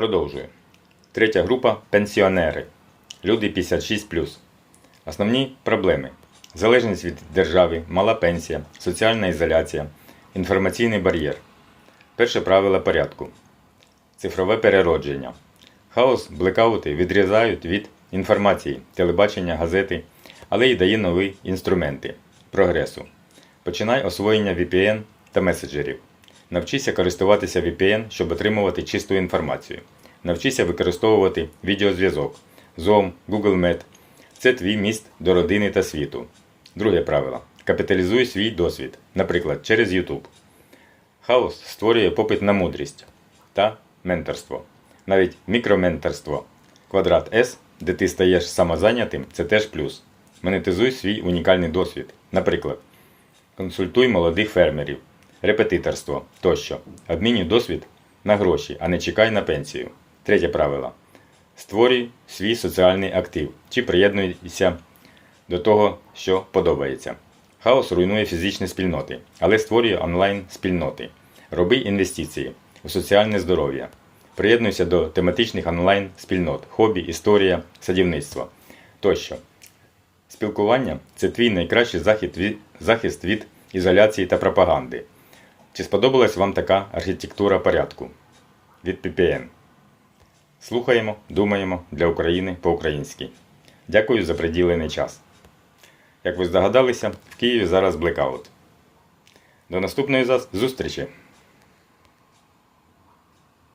Продовжую. Третя група пенсіонери. Люди 56. Основні проблеми: залежність від держави, мала пенсія, соціальна ізоляція, інформаційний бар'єр. Перше правило порядку. Цифрове переродження. Хаос, блекаути відрізають від інформації, телебачення, газети, але й дає нові інструменти прогресу. Починай освоєння VPN та меседжерів. Навчися користуватися VPN, щоб отримувати чисту інформацію. Навчися використовувати відеозв'язок, Zoom, Google Meet. Це твій міст до родини та світу. Друге правило. Капіталізуй свій досвід, наприклад, через YouTube. Хаос створює попит на мудрість та менторство. Навіть мікроменторство. Квадрат S, де ти стаєш самозайнятим, це теж плюс. Монетизуй свій унікальний досвід. Наприклад, консультуй молодих фермерів, репетиторство тощо. Обмінюй досвід на гроші, а не чекай на пенсію. Третє правило. Створюй свій соціальний актив чи приєднуйся до того, що подобається. Хаос руйнує фізичні спільноти, але створює онлайн спільноти. Роби інвестиції у соціальне здоров'я. Приєднуйся до тематичних онлайн спільнот, хобі, історія, садівництво тощо. Спілкування це твій найкращий захист від ізоляції та пропаганди. Чи сподобалась вам така архітектура порядку від PPN? Слухаємо, думаємо для України по-українськи. Дякую за приділений час. Як ви здогадалися, в Києві зараз блекаут. До наступної зустрічі!